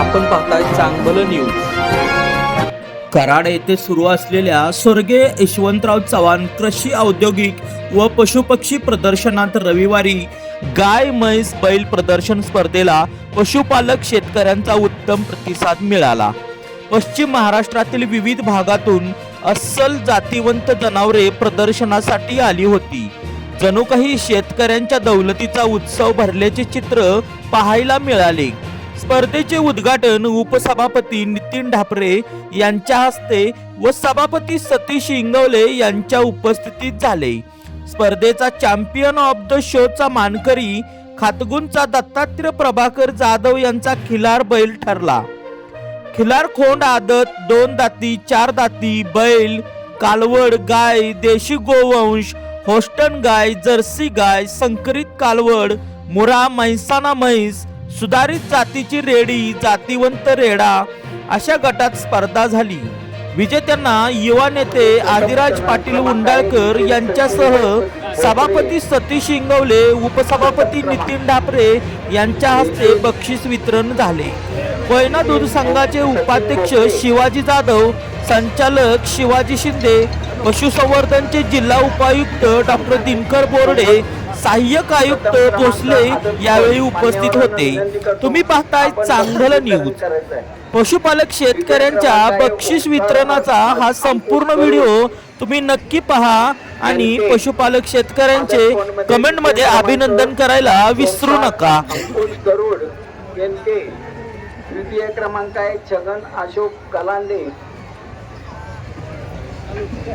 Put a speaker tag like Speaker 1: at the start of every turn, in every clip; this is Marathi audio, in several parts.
Speaker 1: आपण पाहताय चांगलं न्यूज कराड येथे सुरू असलेल्या स्वर्गीय यशवंतराव चव्हाण कृषी औद्योगिक व पशुपक्षी प्रदर्शनात रविवारी गाय म्हैस बैल प्रदर्शन स्पर्धेला पशुपालक शेतकऱ्यांचा उत्तम प्रतिसाद मिळाला. पश्चिम महाराष्ट्रातील विविध भागातून अस्सल जातीवंत जनावरे प्रदर्शनासाठी आली होती. जणू काही शेतकऱ्यांच्या दौलतीचा उत्सव भरल्याचे चित्र पाहायला मिळाले. स्पर्धेचे उद्घाटन उपसभापती नितीन ढापरे यांच्या हस्ते व सभापती सतीश इंगवले यांच्या उपस्थितीत झाले. स्पर्धेचा चॅम्पियन ऑफ द शोचा मानकरी खातगुनचा दत्तात्रय प्रभाकर जाधव यांचा खिलार बैल ठरला. खिलार खोंड आदत दोन दाती चार दाती बैल कालवड गाय देशी गोवंश होस्टन गाय जर्सी गाय संकरित कालवड मुरा म्हैसाना म्हैस सुधारित जातीची रेडी जातीवंत रेडा अशा गटात स्पर्धा झाली. विजेत्यांना युवा नेते आदिराज पाटील उंडाळकर यांच्यासह सभापती सतीश इंगवले उपसभापती नितीन ढापरे यांच्या हस्ते बक्षीस वितरण झाले. कोयना दूध संघाचे उपाध्यक्ष शिवाजी जाधव संचालक शिवाजी शिंदे पशुसंवर्धनचे जिल्हा उपायुक्त डॉक्टर दिनकर बोर्डे सहाय्यक आयुक्त भोसले यावेळी उपस्थित होते. तुम्ही पाहताय चांगलं न्यूज पशुपालक शेतकऱ्यांच्या बक्षीस वितरणाचा हा संपूर्ण व्हिडिओ तुम्ही नक्की पहा आणि पशुपालक शेतकऱ्यांचे कमेंटमध्ये अभिनंदन करायला विसरू नका.
Speaker 2: गरुड यांचे तृतीय क्रमांक आहे छगन अशोक कलांडे.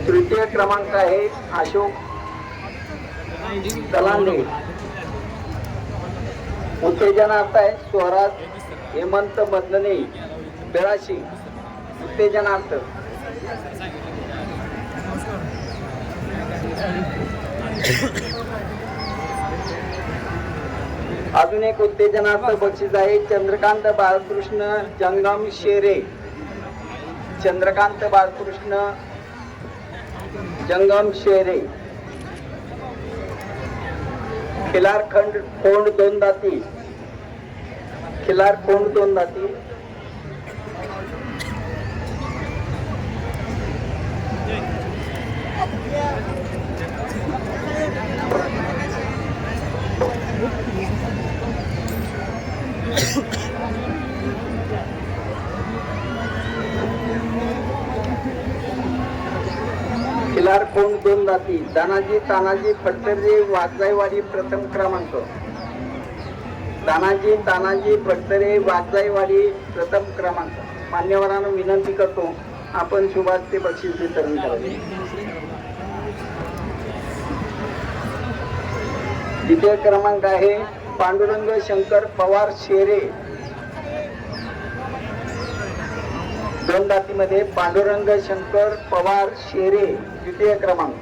Speaker 2: तृतीय क्रमांक आहे अशोक कलांडे उत्तेजनार्थ आहे स्वराज हेमंत बदलणे बेळाशी उत्तेजनार्थ अजून एक उत्तेजनार्थ बक्षीस आहे चंद्रकांत बाळकृष्ण जंगम शेरे. चंद्रकांत बाळकृष्ण जंगम शेरे. खिलार खंड कोंड दोन दाती. खिलार कोंड दोन दाती खिलार खोंड दोन दानाजी तानाजी फडतरे वाजदाईवाडी प्रथम क्रमांक. दानाजी तानाजी फडतरे वाजदाईवाडी प्रथम क्रमांक. मान्यवरांना विनंती करतो आपण सुभाष ते बक्षीस वितरण करावे. द्वितीय क्रमांक आहे पांडुरंग शंकर पवार शेरे. दोन दातीमध्ये पांडुरंग शंकर पवार शेरे. द्वितीय क्रमांक.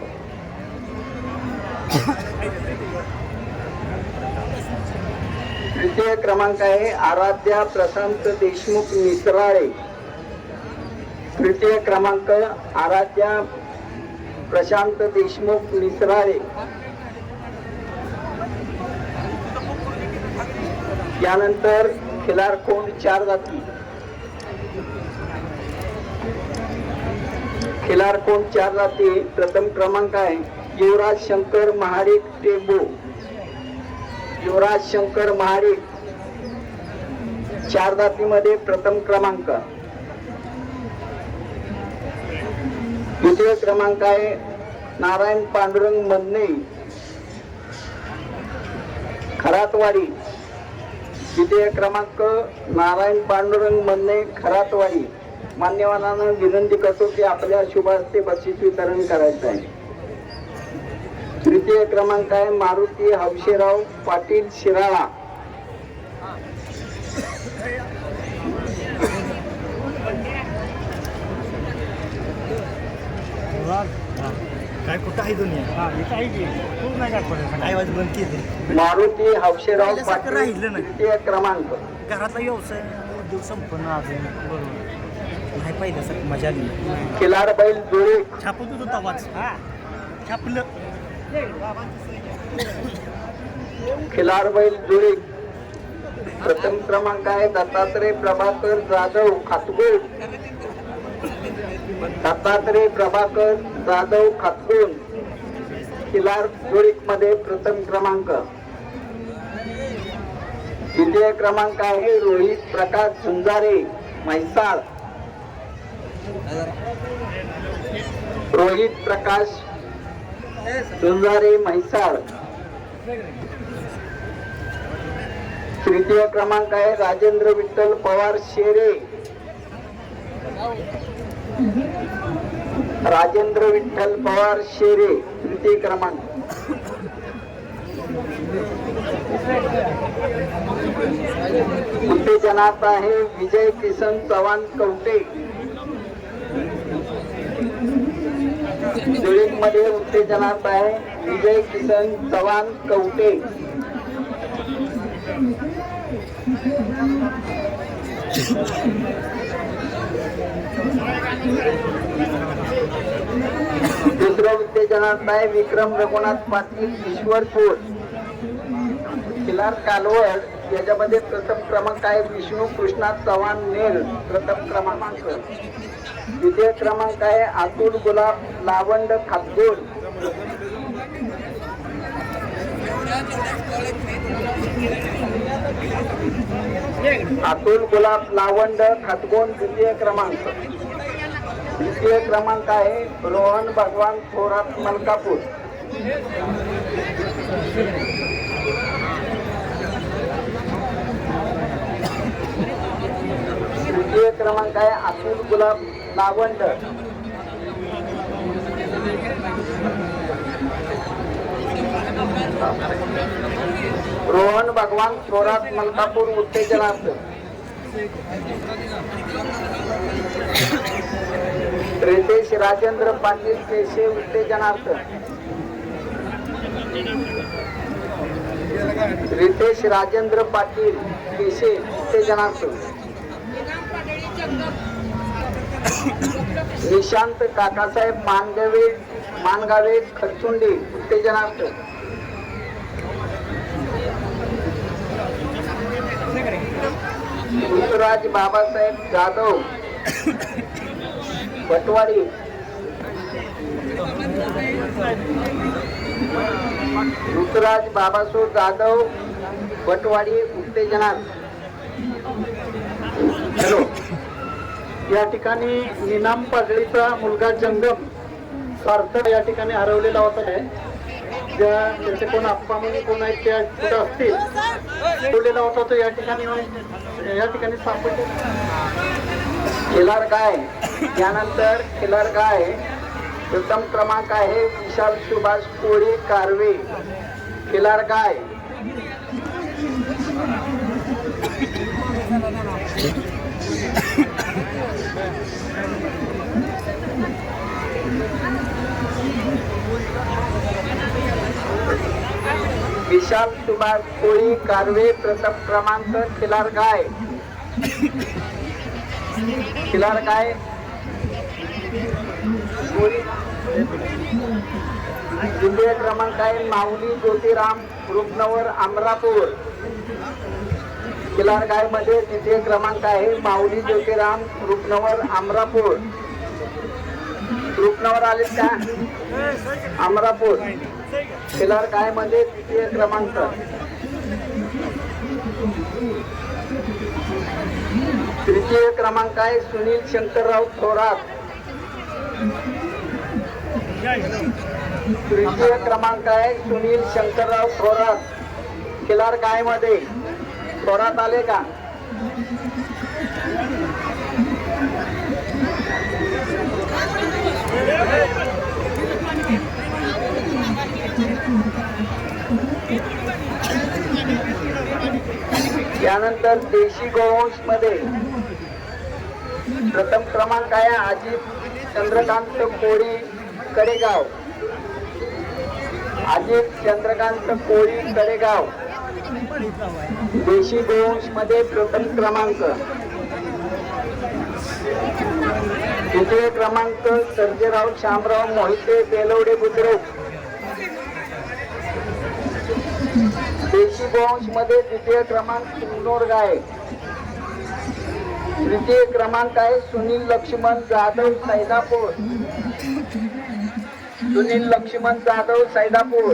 Speaker 2: तृतीय क्रमांक आहे आराध्या प्रशांत देशमुख मिसराळे तृतीय क्रमांक आराध्या प्रशांत देशमुख मिसराळे यानंतर खिलारकोंड चार जाती. खिलार कोण चार जाती प्रथम क्रमांक आहे युवराज शंकर महाडिक टेंबू. युवराज शंकर महाडिक चार जातीमध्ये प्रथम क्रमांक. द्वितीय क्रमांक आहे नारायण पांडुरंग मदने. खरातवाडी. द्वितीय क्रमांक नारायण पांडुरंग मदने खरातवाडी. मान्यवरांना विनंती करतो की आपल्या शुभ हस्ते बक्षीस वितरण करायचं आहे. तृतीय क्रमांक आहे मारुती हौशेराव पाटील शिराळा.
Speaker 3: काय कुठं आहे दुनिया? हा
Speaker 2: मारुती
Speaker 3: पहिल्यासारखं
Speaker 2: पाटील. तृतीय क्रमांक.
Speaker 3: घरातला व्यवसाय उद्योग संपन्न अजून बरोबर. नाही पहिल्यासारखं मजा.
Speaker 2: खिलार बैल जुळे
Speaker 3: छापत होतो तवाच. छापलं.
Speaker 2: खिलार बैल जुळे प्रथम क्रमांक आहे दत्तात्रय प्रभाकर जाधव खातगुण दत्तात्रय प्रभाकर जाधव खातगुण किलार जोडिकमध्ये प्रथम क्रमांक. द्वितीय क्रमांक आहे रोहित प्रकाश झुंजारे म्हैसाळ. रोहित प्रकाश झुंजारे म्हैसाळ. तृतीय क्रमांक आहे राजेंद्र विठ्ठल पवार शेरे. राजेंद्र विठ्ठल पवार शेरे तृतीय क्रमांक. उत्तेजनात आहे विजय किसन चव्हाण कवटे. मध्ये उत्तेजनात आहे विजय किसन चव्हाण कवटे. दुसरं उत्तेजनात आहे विक्रम रघुनाथ पाटील ईश्वरपूर. खिलार कालवड याच्यामध्ये प्रथम क्रमांक आहे विष्णू कृष्णा चव्हाण नेर प्रथम क्रमांक. द्वितीय क्रमांक आहे अतुल गुलाब लावंड खातगोड अतुल गुलाब लावंड खातगोंड द्वितीय क्रमांक. तृतीय क्रमांक आहे रोहन भगवान थोरात मलकापूर. तृतीय क्रमांक आहे अतुल गुलाब लावंड. रोहन भगवान थोरात मलकापूर उत्तेजनार्थ. रितेश राजेंद्र पाटील केशे उत्तेजनार्थ. रितेश राजेंद्र पाटील केशे उत्तेजनार्थ. निशांत काकासाहेब मानगावे मानगावे खरचुंडी उत्तेजनार्थ. ऋतुराज बाबासाहेब जाधव. पटवारी. ऋतुराज बाबासो जाधव. पटवाडी उत्तेजनार्थ. हॅलो.
Speaker 3: या ठिकाणी निनाम पागळीचा मुलगा जंगम सार्थक या ठिकाणी हरवलेला होता. आहे ज्या त्याचे कोण आप्पा म्हणून कोण आहेत त्या कुठं असतील हरवलेला होता तो या ठिकाणी या ठिकाणी सापडले.
Speaker 2: खिलार काय त्यानंतर खिलार काय प्रथम क्रमांक आहे विशाल सुभाष कोळी कारवे. खिलार काय विशाल सुभाष कोळी कारवे प्रथम क्रमांक खिलार काय खिलार काय द्वितीय क्रमांक आहे माऊली ज्योतिराम रुग्णवर अमरापूर खिलार गायमध्ये द्वितीय क्रमांक आहे माऊली ज्योतिराम रुग्णवर अमरापूर रुग्णवर आले का? अमरापूर खिलार काय मध्ये द्वितीय क्रमांक? तृतीय क्रमांक आहे सुनील शंकरराव थोरात. तृतीय क्रमांक आहे सुनील शंकरराव थोरात. खिलार काय मध्ये? थोरात आले का? त्यानंतर देशी गोवंशमध्ये प्रथम क्रमांक आहे अजित चंद्रकांत कोळी कडेगाव. अजित चंद्रकांत कोळी कडेगाव. देशी गोवंशमध्ये प्रथम क्रमांक. द्वितीय क्रमांक सर्जेराव शामराव मोहिते बेलवडे बुद्रुक. देशी गोवंशमध्ये द्वितीय क्रमांक सुनोर गाय. तृतीय क्रमांक आहे सुनील लक्ष्मण जाधव सैदापूर. सुनील लक्ष्मण जाधव सैदापूर.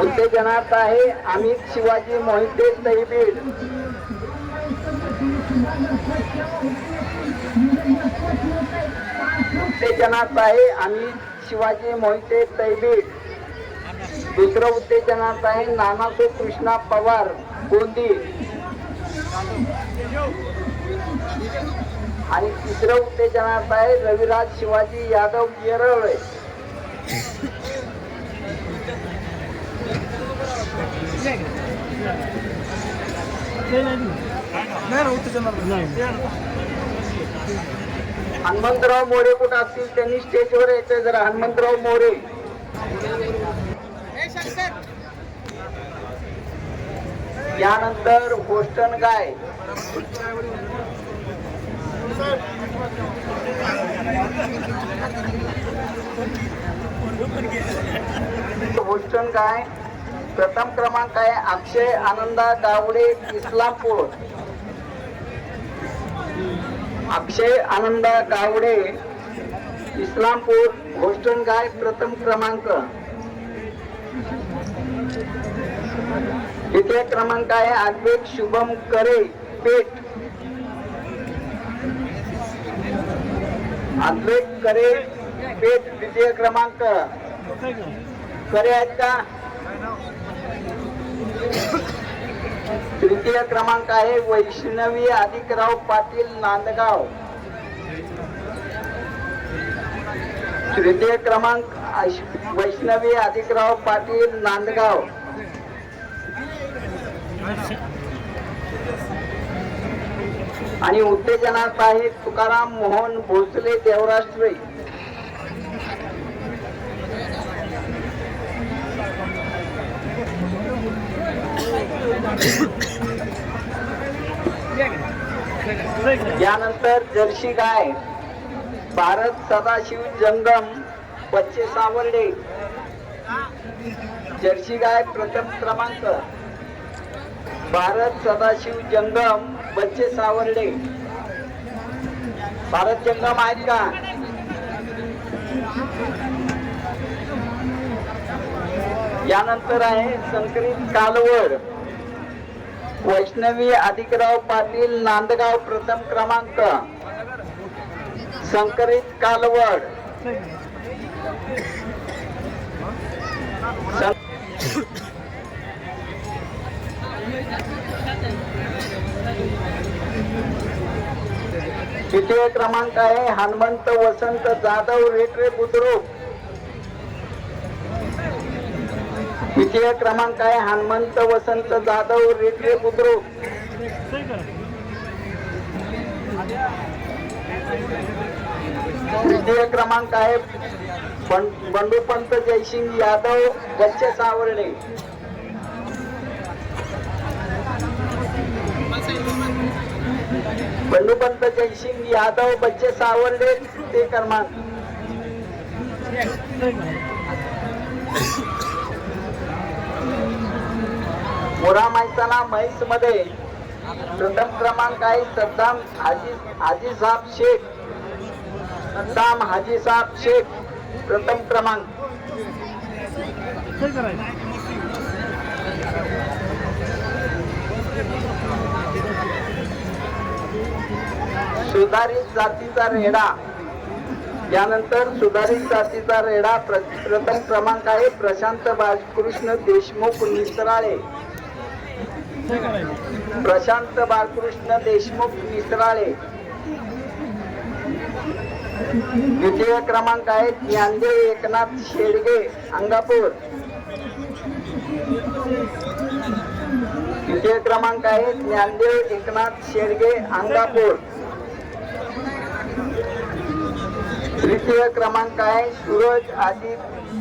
Speaker 2: उत्तेजनार्थ आहे. अमित शिवाजी मोहिते तैबीड उत्तेजनार्थ आहे आणि शिवाजी मोहिते तैबीड दुसरं उत्तेजनार्थ आहे नानासो कृष्णा पवार गोंदी. आणि तिसरं उत्तेजनार्थ आहे रविराज शिवाजी यादव येरवळे. हनुमंतराव मोरे कुठं असतील त्यांनी स्टेजवर यायचं जरा. हनुमंतराव मोरे. यानंतर होस्टन गाय. होस्टन गाय. प्रथम क्रमांक आहे अक्षय आनंदा गावडे इस्लामपूर. अक्षय आनंदा गावडे इस्लामपूर होस्टन गाय प्रथम क्रमांक. द्वितीय क्रमांक आहे अद्वैत शुभम करे पेठ. अद्वैत करे पेठ द्वितीय क्रमांक. करे आहेत का? तृतीय क्रमांक आहे वैष्णवी अधिकराव पाटील नांदगाव. तृतीय क्रमांक वैष्णवी अधिकराव पाटील नांदगाव. आणि उत्तेजनात आहे तुकाराम मोहन भोसले देवराष्ट्रे यानंतर जर्सी गाय भारत सदाशिव जंगम बच्चे सावर्डे जर्सी गाय प्रथम क्रमांक. भारत सदाशिव जंगम बच्चे सावर्डे भारत जंगम आहेत का? यानंतर आहे संकरित कालवड. वैष्णवी अधिकराव पाटील नांदगाव प्रथम क्रमांक. संकरित कालवड. द्वितीय क्रमांक आहे हनुमंत वसंत जाधव रेटरे बुद्रुक. द्वितीय क्रमांक आहे हनुमंत वसंत जाधव रेटरे बुद्रुक. तृतीय क्रमांक आहे बं- बंडूपंत जयसिंग यादव गच्छ सावरणे बंडूपंत जयसिंग यादव बच्चे सावर्डे तृतीय क्रमांक. मोरा मैसाना म्हैसमध्ये प्रथम क्रमांक आहे सद्दाम हाजी हाजी साहेब शेख. सद्दाम हाजी साहेब शेख प्रथम क्रमांक. सुधारित जातीचा रेडा. यानंतर सुधारित जातीचा रेडा प्र- प्रथम क्रमांक आहे प्रशांत बालकृष्ण देशमुख निसराळे प्रशांत बालकृष्ण देशमुख निसराळे द्वितीय क्रमांक आहे ज्ञानदेव एकनाथ शेडगे अंगापूर. द्वितीय क्रमांक आहे ज्ञानदेव एकनाथ शेडगे अंगापूर. तृतीय क्रमांक आहे सूरज आदित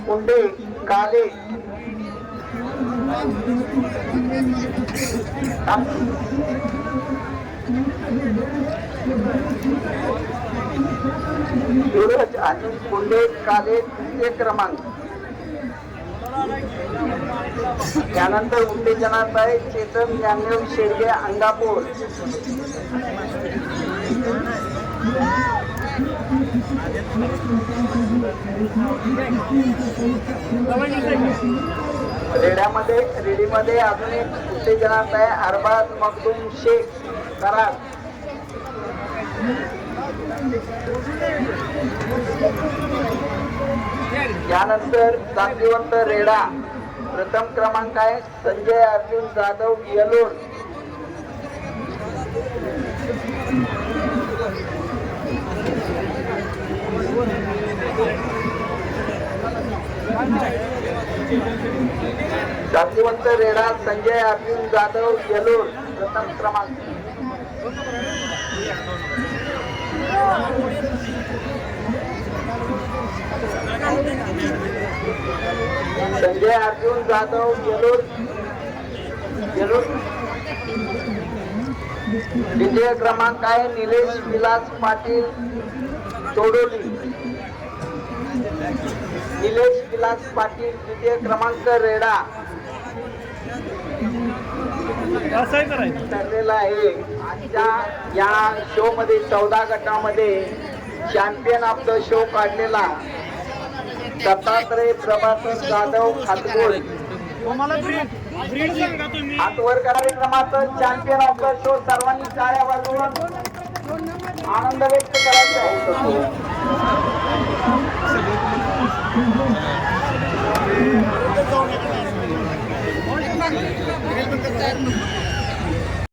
Speaker 2: कुंडे काले. सूरज आदित कुंडे काले तृतीय क्रमांक. त्यानंतर उत्तेजनात आहे चेतन ज्ञानदेव शेडगे अंगापूर. रेड्यामध्ये रेडीमध्ये अजून एक उत्तेजनात आहे. अरबाज मखदूम शेख करार यानंतर जातीवंत रेडा. प्रथम क्रमांक आहे संजय अर्जुन जाधव येलोड जातीवंत रेडा संजय अर्जुन जाधव येलूर प्रथम क्रमांक. संजय अर्जुन जाधव येलूर. येलूर. द्वितीय क्रमांक आहे निलेश विलास पाटील तोडोली. निलेश विलास पाटील द्वितीय क्रमांक रेडा. ठरलेला आहे. आजच्या या शो मध्ये चौदा गटामध्ये चॅम्पियन ऑफ द शो काढलेला दत्तात्रय प्रभाकर जाधव खातगोड हातवर कार्यक्रमाचं चॅम्पियन ऑफ द शो सर्वांनी टाळ्या वाजवून आनंद व्यक्त करायचा आहे. Thank you.